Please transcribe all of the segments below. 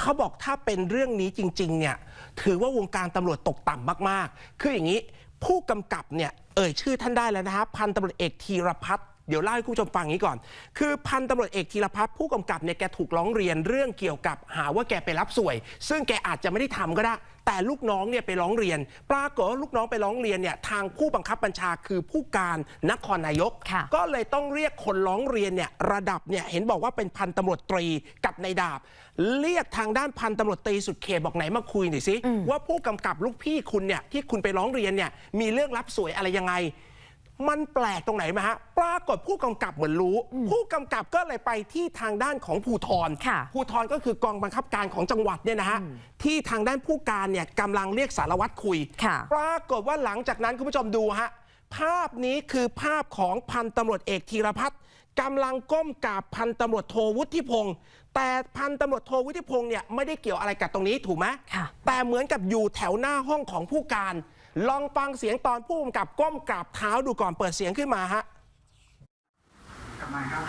เขาบอกถ้าเป็นเรื่องนี้จริง ๆ เนี่ย ถือว่าวงการตำรวจตกต่ำมาก ๆ คืออย่างนี้ ผู้กำกับเนี่ย เอ่ยชื่อท่านได้แล้วนะฮะพันตำรวจเอกธีรพัฒน์ เดี๋ยวเล่าให้คุณผู้ชมฟังอย่างนี้ก่อน คือพันตำรวจเอกธีรพัฒน์ผู้กำกับเนี่ยแกถูกร้องเรียนเรื่องเกี่ยวกับหาว่าแกไปรับสวย ซึ่งแกอาจจะไม่ได้ทำก็ได้ แต่ลูกน้องเนี่ยไปร้องเรียน ปรากฏว่าลูกน้องไปร้องเรียนเนี่ยทางผู้บังคับบัญชาคือผู้การนครนายกค่ะก็เลยต้องเรียกคนร้องเรียนเนี่ยระดับเนี่ยเห็นบอกว่าเป็นพันตำรวจตรีกับนายดาบ เรียกทางด้านพันตำรวจตรีสุดเขตบอกไหนมาคุยหน่อยสิว่าผู้กำกับลูกพี่คุณเนี่ยที่คุณไปร้องเรียนเนี่ยมีเรื่องรับสวยอะไรยังไง มันแปลกตรงไหนมาฮะ ปรากฏผู้กำกับเหมือนรู้ ผู้กำกับก็เลยไปที่ทางด้านของภูทรค่ะภูทรก็คือกองบังคับการของจังหวัดเนี่ยนะฮะ ที่ทางด้านผู้การเนี่ยกำลังเรียกสารวัตรคุยค่ะปรากฏว่าหลังจากนั้นคุณผู้ชมดูฮะ ภาพนี้คือภาพของพันตำรวจเอกธีรพัฒน์กำลังก้มกราบพันตำรวจโทวุฒิพงศ์แต่พันตำรวจโทวุฒิพงศ์เนี่ยไม่ได้เกี่ยวอะไรกับตรงนี้ถูกไหมค่ะแต่เหมือนกับอยู่แถวหน้าห้องของผู้การ ลองฟังเสียงตอนผู้กำกับก้มกราบเท้าดูก่อนเปิดเสียงขึ้นมาฮะทำไมครับ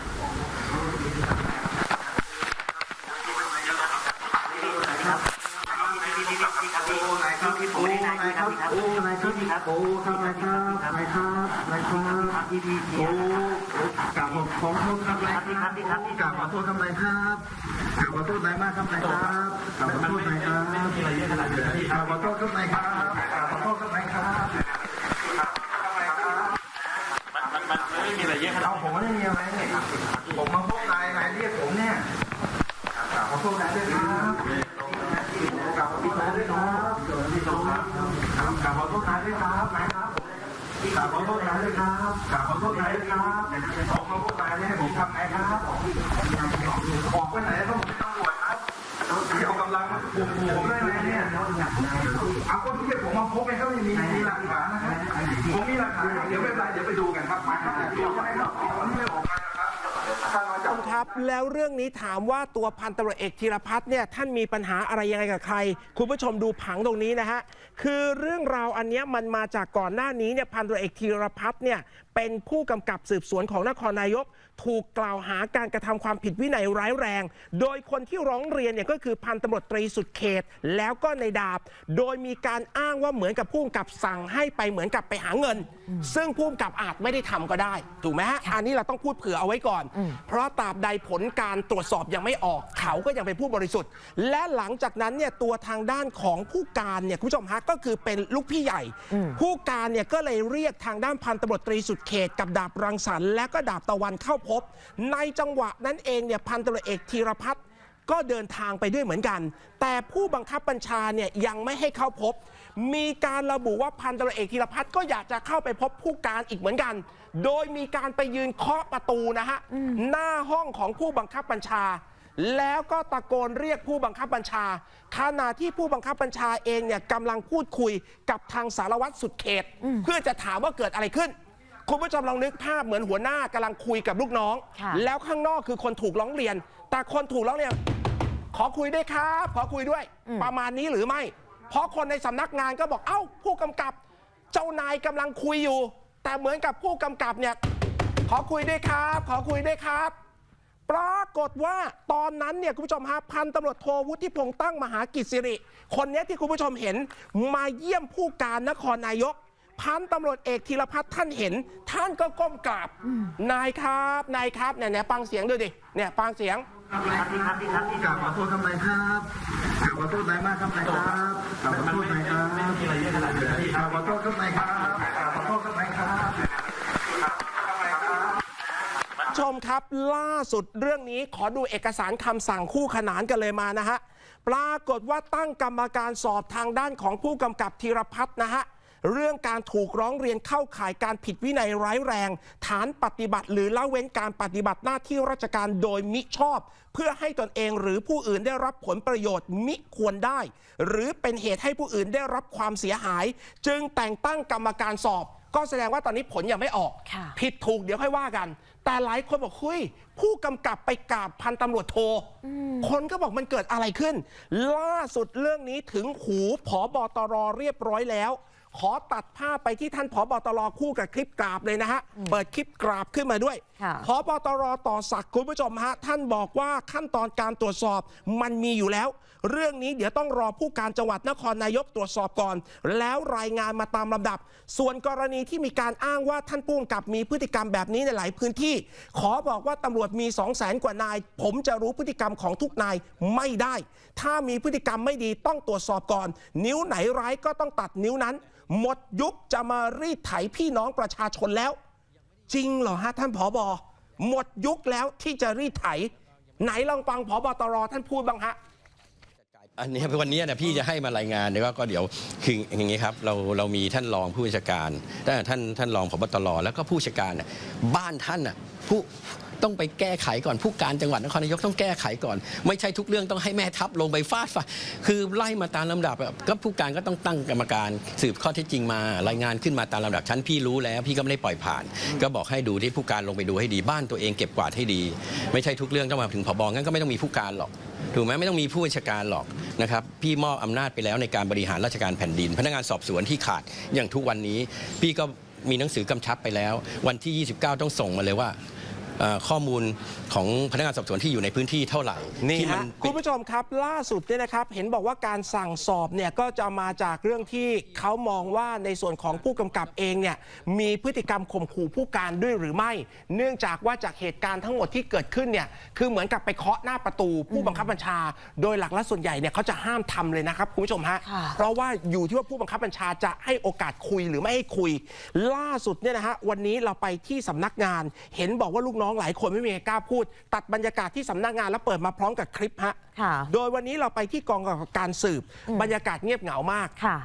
โอ้นายครับโอ้นายครับโอ้นายครับโอ้ครับนายครับนายครับนายครับโอ้กราบขอโทษครับนายครับกราบขอโทษครับนายครับกราบขอโทษนายมากครับนายครับกราบขอโทษนายครับกราบขอโทษครับนายครับ มันมันไม่มีอะไรเยอะขนาดเอาผมไม่ได้มีอะไรเนี่ยผมมาพบนายนายเรียกผมเนี่ยขอโทษนายด้วยครับกราบขอโทษนายด้วยครับกราบขอโทษนายด้วยครับนายครับกราบขอโทษนายด้วยครับกราบขอโทษนายด้วยครับผมมาพบนายให้ผมทำไงครับออกไปไหนก็ผมเป็นตำรวจครับเกี่ยวกำลังผมผมได้ไหม เนี่ยเอาคนที่ผมมาพบไปก็ไม่มีมีหลักฐานนะครับผมมีหลักฐานเดี๋ยวไม่เป็นไรเดี๋ยวไปดูกันครับมาครับเดี๋ยวไม่ครับไม่ออกมานะครับครับแล้วเรื่องนี้ถามว่าตัวพันตำรวจเอกธีรพัฒน์เนี่ยท่านมีปัญหาอะไรยังไงกับใคร คุณผู้ชมดูผังตรงนี้นะฮะคือเรื่องราวอันนี้มันมาจากก่อนหน้านี้เนี่ยพันตำรวจเอกธีรพัฒน์เนี่ยเป็นผู้กำกับสืบสวนของนครนายก ถูกกล่าวหาการกระทำความผิดวินัยร้ายแรง โดยคนที่ร้องเรียนเนี่ยก็คือพันตำรวจตรีสุดเขต แล้วก็ในดาบ โดยมีการอ้างว่าเหมือนกับผู้กำกับสั่งให้ไปเหมือนกับไปหาเงิน ซึ่งผู้กำกับอาจไม่ได้ทำก็ได้ ถูกไหมฮะอันนี้เราต้องพูดเผื่อเอาไว้ก่อน เพราะตราบใดผลการตรวจสอบยังไม่ออก เขาก็ยังเป็นผู้บริสุทธิ์ และหลังจากนั้นเนี่ยตัวทางด้านของผู้การเนี่ยคุณผู้ชมฮะก็คือเป็นลูกพี่ใหญ่ ผู้การเนี่ยก็เลยเรียกทางด้านพันตำรวจตรีสุดเขต กับดาบรังสรรค์และก็ดาบตะวันเข้าพบ ในจังหวะนั้นเองเนี่ยพันตำรวจเอกธีรพัฒน์ก็เดินทางไปด้วยเหมือนกัน แต่ผู้บังคับบัญชาเนี่ยยังไม่ให้เข้าพบ มีการระบุว่าพันตำรวจเอกธีรพัฒน์ก็อยากจะเข้าไปพบผู้การอีกเหมือนกัน โดยมีการไปยืนเคาะประตูนะฮะหน้าห้องของผู้บังคับบัญชา แล้วก็ตะโกนเรียกผู้บังคับบัญชาขณะที่ผู้บังคับบัญชาเองเนี่ยกำลังพูดคุยกับทางสารวัตรสุดเขต เพื่อจะถามว่าเกิดอะไรขึ้น คุณผู้ชมลองนึกภาพเหมือนหัวหน้ากำลังคุยกับลูกน้องค่ะแล้วข้างนอกคือคนถูกร้องเรียน แต่คนถูกร้องเรียน ขอคุยด้วยครับ ขอคุยด้วย ประมาณนี้หรือไม่ เพราะคนในสำนักงานก็บอกเอ้า ผู้กำกับ เจ้านายกำลังคุยอยู่ แต่เหมือนกับผู้กำกับเนี่ยขอคุยด้วยครับ ขอคุยด้วยครับ ปรากฏว่าตอนนั้นเนี่ยคุณผู้ชมฮะพันตำรวจโทวุฒิพงษ์ตั้งมหากิจสิริ คนเนี้ยที่คุณผู้ชมเห็นมาเยี่ยมผู้การนครนายก พันตำรวจเอกธีรพัฒน์ท่านเห็น ท่านก็ก้มกราบนายครับนายครับเนี่ยเนี่ยฟังเสียงดูดิเนี่ยฟังเสียงกราบขอโทษทำไมครับกราบขอโทษนายมากครับนายครับกราบขอโทษนายครับไม่มีอะไรเยอะขนาดนั้นกราบขอโทษครับนายครับกราบขอโทษครับนายครับชมครับล่าสุดเรื่องนี้ขอดูเอกสารคำสั่งคู่ขนานกันเลยมานะฮะ ปรากฏว่าตั้งกรรมการสอบทางด้านของผู้กำกับธีรพัฒน์นะฮะ เรื่องการถูกร้องเรียนเข้าข่ายการผิดวินัยร้ายแรง ฐานปฏิบัติ หรือละเว้นการปฏิบัติหน้าที่ราชการโดยมิชอบ เพื่อให้ตนเองหรือผู้อื่นได้รับผลประโยชน์มิควรได้ หรือเป็นเหตุให้ผู้อื่นได้รับความเสียหาย จึงแต่งตั้งกรรมการสอบ ก็แสดงว่าตอนนี้ผลยังไม่ออกค่ะผิดถูกเดี๋ยวค่อยว่ากัน แต่หลายคนบอกเฮ้ยผู้กำกับไปกราบพันตำรวจโทคนก็บอกมันเกิดอะไรขึ้น ล่าสุดเรื่องนี้ถึงหูผอบอตรเรียบร้อยแล้ว ขอตัดภาพไปที่ท่านผบตรคู่กับคลิปกราบเลยนะฮะ เปิดคลิปกราบขึ้นมาด้วยค่ะพบตรต่อศักดิ์คุณผู้ชมฮะ ท่านบอกว่าขั้นตอนการตรวจสอบมันมีอยู่แล้ว เรื่องนี้เดี๋ยวต้องรอผู้การจังหวัดนครนายกตรวจสอบก่อน แล้วรายงานมาตามลำดับ ส่วนกรณีที่มีการอ้างว่าท่านผู้กำกับมีพฤติกรรมแบบนี้ในหลายพื้นที่ ขอบอกว่าตำรวจมี 2 0 0แสนกว่านาย ผมจะรู้พฤติกรรมของทุกนายไม่ได้ ถ้ามีพฤติกรรมไม่ดีต้องตรวจสอบก่อน นิ้วไหนร้ายก็ต้องตัดนิ้วนั้น หมดยุคจะมารีดไถพี่น้องประชาชนแล้ว จริงเหรอฮะท่านผอบอหมดยุคแล้วที่จะรีดไถ ไหนลองฟังผอบตรท่านพูดบ้างฮะอันนี้วันนี้นะพี่จะให้มารายงานเนี่ยก็เดี๋ยวคืออย่างนี้ครับเราเรามีท่านรองผู้บัญชาการท่านท่านท่านรองพบตรแล้วก็ผู้บัญชาการบ้านท่านน่ะผู้ ต้องไปแก้ไขก่อนผู้การจังหวัดนครนายกต้องแก้ไขก่อน ไม่ใช่ทุกเรื่องต้องให้แม่ทัพลงไปฟาดฟาคือไล่มาตามลำดับก็ผู้การก็ต้องตั้งกรรมการสืบข้อเท็จจริงมารายงานขึ้นมาตามลำดับชั้นพี่รู้แล้ว พี่ก็ไม่ได้ปล่อยผ่าน ก็บอกให้ดูที่ผู้การลงไปดูให้ดีบ้านตัวเองเก็บกวาดให้ดี ไม่ใช่ทุกเรื่องต้องมาถึงผบงั้นก็ไม่ต้องมีผู้การหรอกถูกไหมไม่ต้องมีผู้บัญชาการหรอกนะครับพี่มอบอำนาจไปแล้วในการบริหารราชการแผ่นดิน พนักงานสอบสวนที่ขาดอย่างทุกวันนี้ พี่ก็มีหนังสือกำชับไปแล้ว วันที่ 29 ต้องส่งมาเลยว่า เอ่อข้อมูลของพนักงานสอบสวนที่อยู่ในพื้นที่เท่าไหร่นี่ที่มัฮะเป็ คุนณผู้ชมครับล่าสุดเนี่ยนะครับ เห็นบอกว่าการสั่งสอบเนี่ยก็จะมาจากเรื่องที่เขามองว่าในส่วนของผู้กำกับเองเนี่ยมีพฤติกรรมข่มขู่ผู้การด้วยหรือไม่ เนื่องจากว่าจากเหตุการณ์ทั้งหมดที่เกิดขึ้นเนี่ยคือเหมือนกับไปเคาะหน้าประตูผู้บังคับบัญชา โดยหลักและส่วนใหญ่เนี่ยเขาจะห้ามทำเลยนะครับคุณผู้ชมฮะค่ะ เพราะว่าอยู่ที่ว่าผู้บังคับบัญชาจะให้โอกาสคุยหรือไม่ให้คุย ล่าสุดเนี่ยนะฮะวันนี้เราไปที่สำนักงาน เห็นบอกว่าลูกน้องหลายคนไม่มีใครกล้าพูด ตัดบรรยากาศที่สำนักงานแล้วเปิดมาพร้อมกับคลิปฮะค่ะโดยวันนี้เราไปที่กองกำกับการสืบบรรยากาศเงียบเหงามาก ค่ะ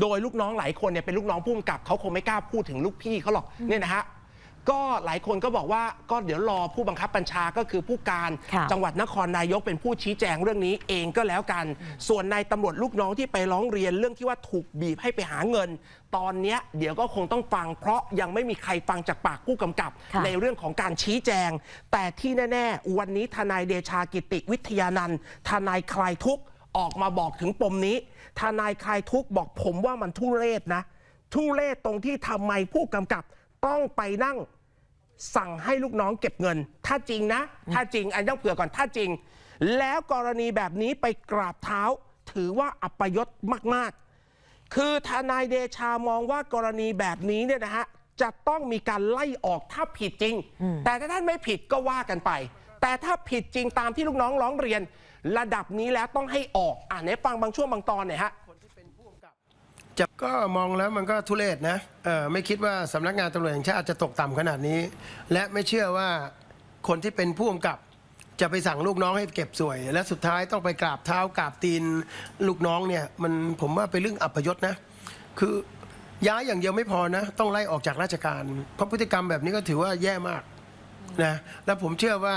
โดยลูกน้องหลายคนเนี่ยเป็นลูกน้องผู้กำกับเขาคงไม่กล้าพูดถึงลูกพี่เขาหรอกเนี่ยนะฮะ ก็หลายคนก็บอกว่าก็เดี๋ยวรอผู้บังคับบัญชาก็คือผู้การ ค่ะจังหวัดนครนายกเป็นผู้ชี้แจงเรื่องนี้เองก็แล้วกัน ส่วนนายตำรวจลูกน้องที่ไปร้องเรียนเรื่องที่ว่าถูกบีบให้ไปหาเงิน ตอนเนี้ยเดี๋ยวก็คงต้องฟัง เพราะยังไม่มีใครฟังจากปากผู้กำกับ ค่ะ ในเรื่องของการชี้แจง แต่ที่แน่ ๆ วันนี้ทนายเดชากิติวิทยานันท์ทนายคลายทุกข์ออกมาบอกถึงปมนี้ ทนายคลายทุกข์บอกผมว่ามันทุเรศนะ ทุเรศตรงที่ทำไมผู้กำกับต้องไปนั่ง สั่งให้ลูกน้องเก็บเงิน ถ้าจริงนะ ถ้าจริงอันต้องเผื่อก่อนถ้าจริง แล้วกรณีแบบนี้ไปกราบเท้า ถือว่าอัปยศมาก ๆ คือทนายเดชามองว่ากรณีแบบนี้เนี่ยนะฮะจะต้องมีการไล่ออกถ้าผิดจริง แต่ถ้าท่านไม่ผิดก็ว่ากันไป แต่ถ้าผิดจริงตามที่ลูกน้องร้องเรียน ระดับนี้แล้วต้องให้ออกอ่านให้ฟังบางช่วงบางตอนหน่อยฮะ จะก็มองแล้วมันก็ทุเรศนะเออไม่คิดว่าสำนักงานตำรวจแห่งชาติจะตกต่ำขนาดนี้ และไม่เชื่อว่าคนที่เป็นผู้กำกับ จะไปสั่งลูกน้องให้เก็บสวย และสุดท้ายต้องไปกราบเท้ากราบตีนลูกน้องเนี่ย มันผมว่าเป็นเรื่องอัปยศนะ คือย้ายอย่างเดียวไม่พอนะ ต้องไล่ออกจากราชการ เพราะพฤติกรรมแบบนี้ก็ถือว่าแย่มากนะ และผมเชื่อว่า